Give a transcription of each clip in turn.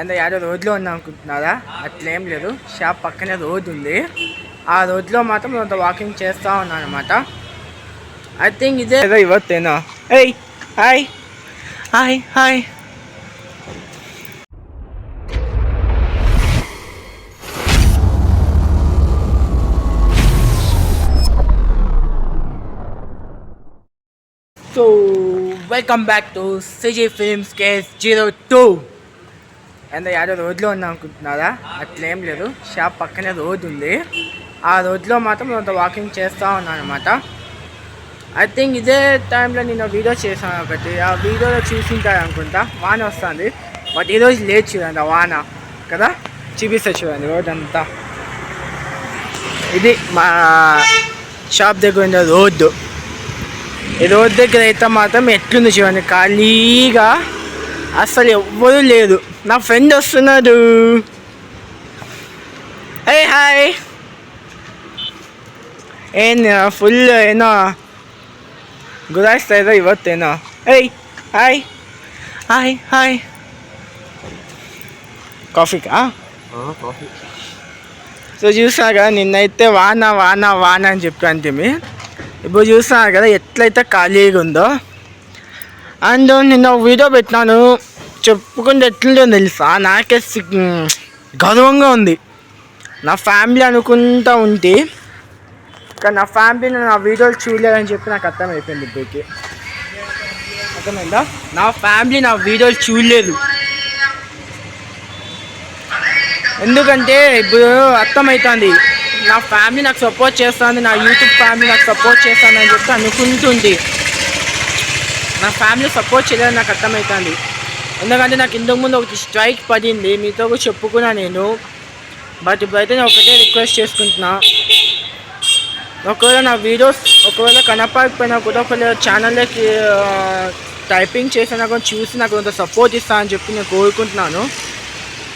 ఏందో యాదో రోడ్లో ఉంది అనుకుంటున్నారా? అట్లేం లేదు. షాప్ పక్కనే రోడ్ ఉంది. ఆ రోడ్లో మాత్రం కొంత వాకింగ్ చేస్తూ ఉన్నాను అనమాట ఐ థింక్ ఇదే ఏదో ఇవ్వతేనా hey hi hi hi. So welcome back to CG films case zero two ఎంత యాదో రోడ్లో ఉంది అనుకుంటున్నారా? అట్లేం లేదు. షాప్ పక్కనే రోడ్ ఉంది. ఆ రోడ్లో మాత్రం కొంత వాకింగ్ చేస్తూ ఉన్నాను అనమాట ఐ థింక్ ఇదే టైంలో నేను వీడియో చేశాను ఒకటి. ఆ వీడియోలో చూసింటారు అనుకుంటా. వాన వస్తుంది. బట్ ఈరోజు లేట్ చూడండి ఆ వాన. కదా? చూపిస్తా చూడండి రోడ్ అంతా ఇది మా షాప్ దగ్గర ఉన్న రోడ్డు. ఈ రోడ్ దగ్గర అయితే మాత్రం ఎట్లుంది చూడండి. ఖాళీగా అసలు ఎవ్వరూ లేదు నా ఫ్రెండ్ వస్తున్నాడు ఏ హాయ్ ಏನು ಫುಲ್ ಏನೋ ಗುರಾಯಿಸ್ತಾ ಇದ್ದ ಇವತ್ತೇನೋ ಏಯ್ hi hi hi కాఫీకా coffee so చూసినా కదా నిన్నైతే వాన వాన వాన అని చెప్పి అంటిమి ఇప్పుడు చూసినా కదా ఎట్లయితే ఖాళీగా ఉందో అండ్ నిన్న వీడియో పెట్టినాను. చెప్పుకుంటే ఎట్లుందో తెలుసా? నాకే గర్వంగా ఉంది. నా ఫ్యామిలీ అనుకుంటా ఉంటే కానీ నా ఫ్యామిలీ నా వీడియోలు చూడలేదని చెప్పి నాకు అర్థమైపోయింది ఇప్పటికి. అర్థమైందా? నా ఫ్యామిలీ నా వీడియోలు చూడలేదు. ఎందుకంటే ఇప్పుడు అర్థమవుతుంది నా ఫ్యామిలీ నాకు సపోర్ట్ చేస్తుంది నా యూట్యూబ్ ఫ్యామిలీ నాకు సపోర్ట్ చేస్తుంది అని చెప్పి అనుకుంటుంది నా ఫ్యామిలీ సపోర్ట్ చేయలేదని నాకు అర్థమవుతుంది ఎందుకంటే నాకు ఇంతకుముందు ఒకటి స్ట్రైక్ పడింది. మీతో కూడా చెప్పుకున్నా నేను. బట్ ఇప్పుడైతే నేను ఒకటే రిక్వెస్ట్ చేసుకుంటున్నా. ఒకవేళ నా వీడియోస్ ఒకవేళ కనపడకపోయినా కూడా ఒకవేళ ఛానల్లోకి టైపింగ్ చేసినా కూడా చూసి నాకు కొంత సపోర్ట్ ఇస్తా అని చెప్పి నేను కోరుకుంటున్నాను.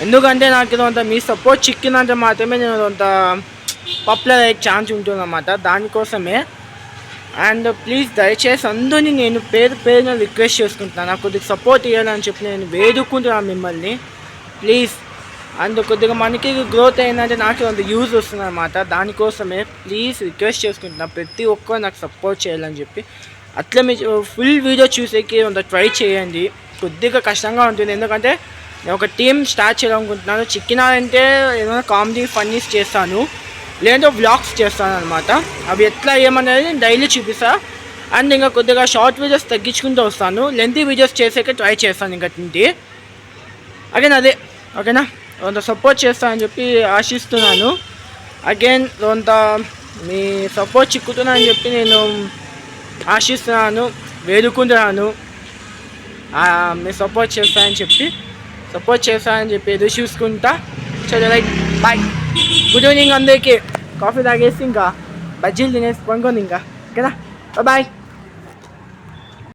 ఎందుకంటే నాకు కొంత మీ సపోర్ట్ చిక్కినంత మాత్రమే నేను కొంత పాపులర్ అయ్యే ఛాన్స్ ఉంటుందన్నమాట. దానికోసమే అండ్ ప్లీజ్ దయచేసి అందరినీ నేను పేరు పేరున రిక్వెస్ట్ చేసుకుంటున్నాను. నాకు కొద్దిగా సపోర్ట్ ఇవ్వాలని చెప్పి నేను వేడుకుంటున్నాను మిమ్మల్ని. ప్లీజ్. అండ్ కొద్దిగా మనకి గ్రోత్ అయిందంటే నాకు కొంత యూజ్ వస్తుంది అనమాట దానికోసమే ప్లీజ్ రిక్వెస్ట్ చేసుకుంటున్నా. ప్రతి ఒక్కరు నాకు సపోర్ట్ చేయాలని చెప్పి. అట్లా మీ ఫుల్ వీడియో చూసేకి కొంత ట్రై చేయండి. కొద్దిగా కష్టంగా ఉంటుంది. ఎందుకంటే నేను ఒక టీం స్టార్ట్ చేయాలనుకుంటున్నాను. చిక్కినారంటే ఏదైనా కామెడీ ఫన్నీస్ చేస్తాను. లేదంటే వ్లాగ్స్ చేస్తాను అనమాట అవి ఎట్లా ఏమనేది నేను డైలీ చూపిస్తా. అండ్ ఇంకా కొద్దిగా షార్ట్ వీడియోస్ తగ్గించుకుంటూ వస్తాను. లెంతీ వీడియోస్ చేసాక ట్రై చేస్తాను ఇంకా తింటి అగైన్ అదే. ఓకేనా కొంత సపోర్ట్ చేస్తానని చెప్పి ఆశిస్తున్నాను. అగైన్ కొంత మీ సపోర్ట్ చిక్కుతున్నానని చెప్పి నేను ఆశిస్తున్నాను వేడుకుంటున్నాను. మీరు మీ సపోర్ట్ చేస్తానని చెప్పి. సపోర్ట్ చేస్తానని చెప్పి ఎదురు చూసుకుంటా. చదువు బాయ్ గుడ్ ఈవినింగ్ అందరికీ కాఫీ తాగేసి ఇంకా. బజ్జీలు తినేసి పనుకోండి ఇంకా. కదా బాయ్